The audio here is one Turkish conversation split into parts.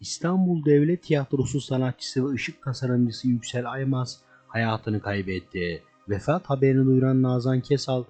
İstanbul Devlet Tiyatrosu sanatçısı ve ışık tasarımcısı Yüksel Aymaz hayatını kaybetti. Vefat haberini duyuran Nazan Kesal,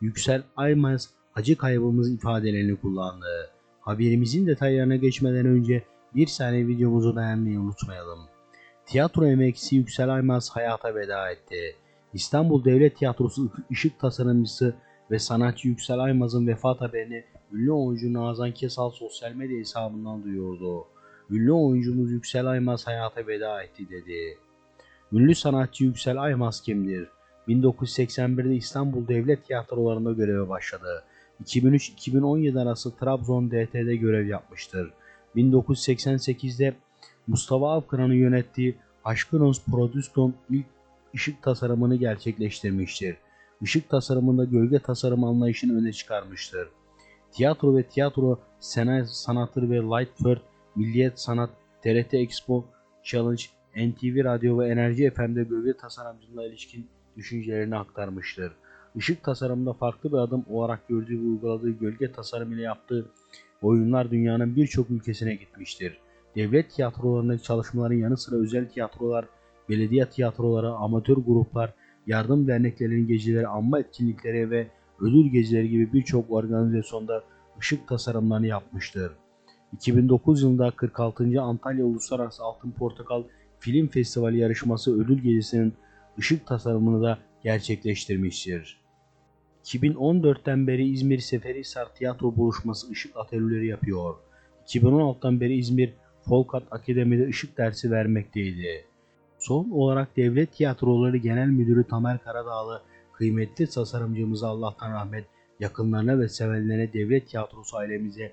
Yüksel Aymaz acı kaybımız ifadelerini kullandı. Haberimizin detaylarına geçmeden önce bir saniye videomuzu beğenmeyi unutmayalım. Tiyatro emekçisi Yüksel Aymaz hayata veda etti. İstanbul Devlet Tiyatrosu ışık tasarımcısı ve sanatçı Yüksel Aymaz'ın vefat haberini ünlü oyuncu Nazan Kesal sosyal medya hesabından duyurdu. Ünlü oyuncumuz Yüksel Aymaz hayata veda etti dedi. Ünlü sanatçı Yüksel Aymaz kimdir? 1981'de İstanbul Devlet Tiyatrolarında göreve başladı. 2003-2017 arası Trabzon DT'de görev yapmıştır. 1988'de Mustafa Akıran'ın yönettiği Aşkınos Prodüston ilk ışık tasarımını gerçekleştirmiştir. Işık tasarımında gölge tasarım anlayışını öne çıkarmıştır. Tiyatro ve tiyatro sanatları ve Lightford, Milliyet Sanat, TRT Expo, Challenge, NTV Radyo ve Enerji FM'de gölge tasarımcılığına ilişkin düşüncelerini aktarmıştır. Işık tasarımında farklı bir adım olarak gördüğü ve uyguladığı gölge tasarım ile yaptığı oyunlar dünyanın birçok ülkesine gitmiştir. Devlet tiyatrolarındaki çalışmaların yanı sıra özel tiyatrolar, belediye tiyatroları, amatör gruplar, yardım derneklerinin geceleri, anma etkinlikleri ve ödül geceleri gibi birçok organizasyonda ışık tasarımlarını yapmıştır. 2009 yılında 46. Antalya Uluslararası Altın Portakal Film Festivali yarışması ödül gecesinin ışık tasarımını da gerçekleştirmiştir. 2014'ten beri İzmir Seferihisar Tiyatro Buluşması ışık atölyeleri yapıyor. 2016'dan beri İzmir Folkat Akademi'de ışık dersi vermekteydi. Son olarak Devlet Tiyatroları Genel Müdürü Tamer Karadağlı kıymetli tasarımcımıza Allah'tan rahmet, yakınlarına ve sevenlerine Devlet Tiyatrosu ailemize